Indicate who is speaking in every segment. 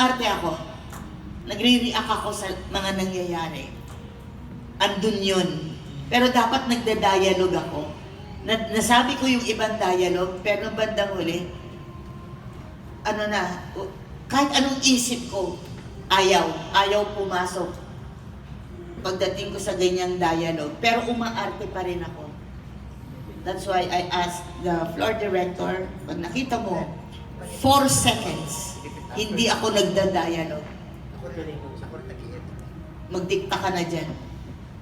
Speaker 1: umaarte ako. Nagre-react ako sa mga nangyayari. Andun yun. Pero dapat nagda-dialogue ako. Na, nasabi ko yung ibang dialogue, pero bandang huli, ano na, kahit anong isip ko, ayaw, ayaw pumasok. Pagdating ko sa ganyang dialogue, pero umaarte pa rin ako. That's why I asked the floor director, pag nakita mo, four seconds, hindi ako nagda-dialogue. Magdikta ka na dyan.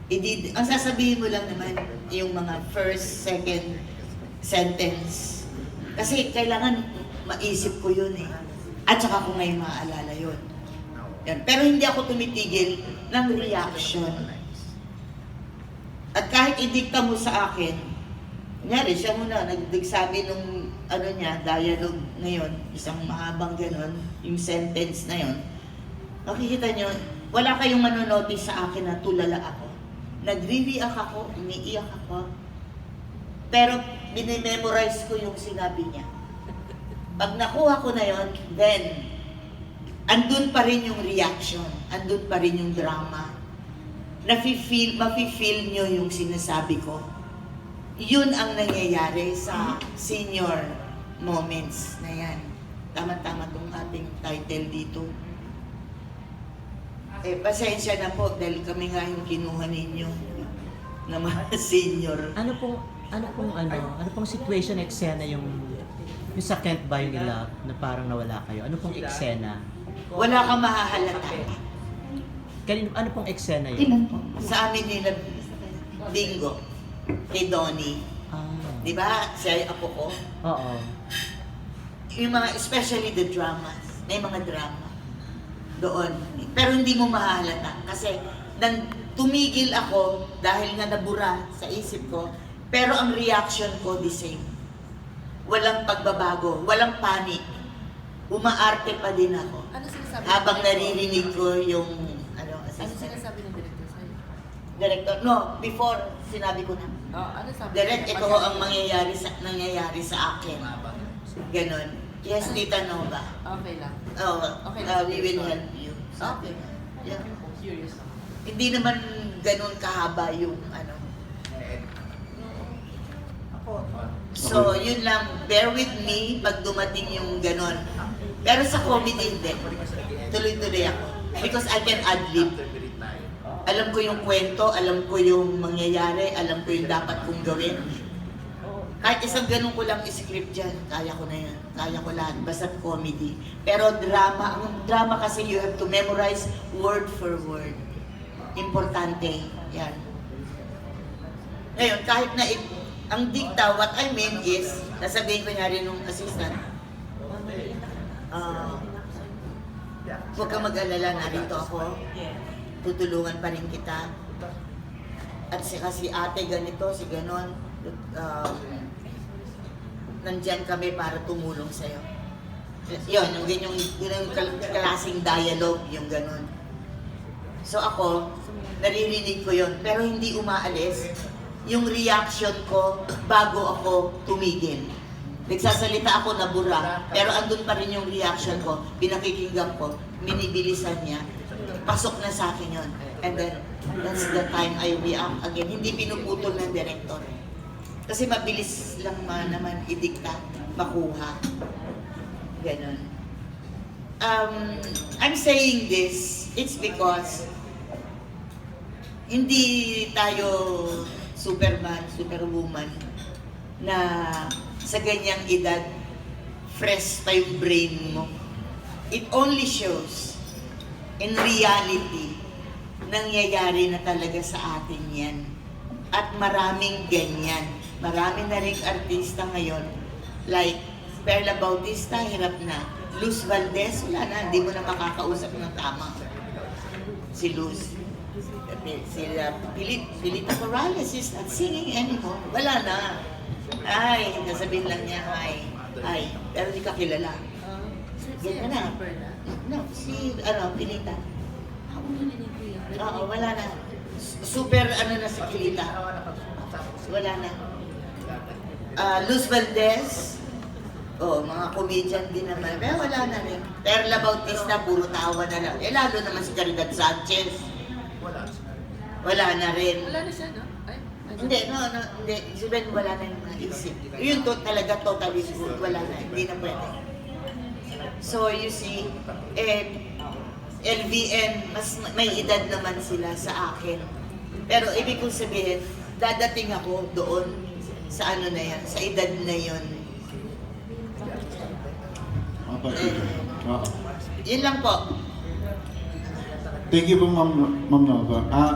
Speaker 1: Hindi, ang sasabihin mo lang naman, yung mga first, second sentence. Kasi kailangan maisip ko yun eh. At saka ko ngayon maaalala yun. Yan. Pero hindi ako tumitigil ng reaction. At kahit idikta mo sa akin, Kunyari, siya muna, nagsabi nung ano niya, dialogue ngayon, isang mahabang ganon, yung sentence na yon. Makikita nyo, wala kayong manonotice sa akin na tulala ako. Nagre-react ako, umiiyak ako. Pero binememorize ko yung sinabi niya. Pag nakuha ko na yon, then, andun pa rin yung reaction, andun pa rin yung drama. Nafe-feel, mafe-feel nyo yung sinasabi ko yun ang nangyayari sa senior moments na yan. Tama-tama tong ating title dito. Eh, pasensya na po dahil kami nga yung kinuha ninyo na mga senior.
Speaker 2: Ano pong ano pong ano, ano pong situation eksena yung yung sa Kent Bayo nila na parang nawala kayo? Ano pong eksena?
Speaker 1: Wala kang mahahalata.
Speaker 2: Kanino ano pong eksena yun?
Speaker 1: Sa amin nila, bingo, kay Donnie.
Speaker 2: Ah.
Speaker 1: Di ba? Siya yung apo ko.
Speaker 2: Oo.
Speaker 1: Yung mga, especially the dramas. May mga drama doon. Pero hindi mo mahalata. Kasi nang tumigil ako dahil nga nabura sa isip ko, pero ang reaction ko the same. Walang pagbabago, walang panic. Umaarte pa din ako.
Speaker 3: Ano sinasabi
Speaker 1: Habang
Speaker 3: ng director?
Speaker 1: naririnig ko yung ano,
Speaker 3: Ano
Speaker 1: assistant.
Speaker 3: sinasabi ng director?
Speaker 1: Director, no, before sinabi ko na.
Speaker 3: Oh, ano sabi
Speaker 1: Direct,
Speaker 3: niya?
Speaker 1: ito
Speaker 3: Pagka-
Speaker 1: ang mangyayari sa, nangyayari sa akin. Ganon. Yes, Tita Nova.
Speaker 3: Okay lang.
Speaker 1: Oh,
Speaker 3: Okay,
Speaker 1: uh, we will help you.
Speaker 3: Okay.
Speaker 1: Yeah.
Speaker 3: Curious lang.
Speaker 1: Hindi naman ganun kahaba yung ano. So, yun lang. Bear with me pag dumating yung ganun. Pero sa comedy, hindi. Tuloy-tuloy ako. Because I can ad-lib. Alam ko yung kwento, alam ko yung mangyayari, alam ko yung dapat kong gawin. Kahit isang ganun ko lang script dyan, kaya ko na yan. Kaya ko lahat, basta comedy. Pero drama, ang drama kasi you have to memorize word for word. Importante. Yan. Ngayon, kahit na it, ang dikta, what I mean is, nasabihin ko nga rin nung assistant, ah, huwag kang mag-alala, narito ako. Tutulungan pa rin kita. At si kasi ate ganito, si ganon, um, nandyan kami para tumulong sa'yo. Yun, yung ganyang kal- klaseng dialogue, yung ganon. So ako, naririnig ko yun, pero hindi umaalis yung reaction ko bago ako tumigil. Nagsasalita ako na bura, pero andun pa rin yung reaction ko, pinakikinggan ko, minibilisan niya, pasok na sa akin yun. And then, that's the time I react again. Hindi pinuputol ng director. Kasi mabilis lang ma naman idikta, makuha. Ganon. Um, I'm saying this, it's because hindi tayo superman, superwoman na sa ganyang edad, fresh pa yung brain mo. It only shows, in reality, nangyayari na talaga sa atin yan. At maraming ganyan. Marami na rin artista ngayon, like Perla Bautista, hirap na. Luz Valdez, wala na, hindi mo na makakausap ng tama. Si Luz. Sila Pilit, Pilita Morales is not singing anymore. Wala na. Ay, nasabihin lang niya, ay, ay, pero di ka kilala.
Speaker 3: Ah, si-
Speaker 1: Yan na.
Speaker 3: Na?
Speaker 1: No, si, ano, Pilita.
Speaker 3: Ako narinig ko yan.
Speaker 1: Oo, wala na. Super, ano na si Pilita. Wala na. Ah, Luz Valdez, Oh, mga comedian din naman. Pero wala na rin. Perla Bautista, puro tawa na lang. Eh, lalo naman si Caridad Sanchez. Wala na rin.
Speaker 3: Wala na siya, no? Ay, ay,
Speaker 1: Hindi, no, no, hindi. Si Ben wala na yung naisip. Yun to talaga totally good. Wala na, hindi na pwede. So, you see, eh, LVN, mas may edad naman sila sa akin. Pero ibig kong sabihin, dadating ako doon sa ano na yan, sa edad na.
Speaker 4: Mga pag-ibig. Oo.
Speaker 1: Yun lang po.
Speaker 4: Thank you po, Ma'am, Ma'am Nova. Ah,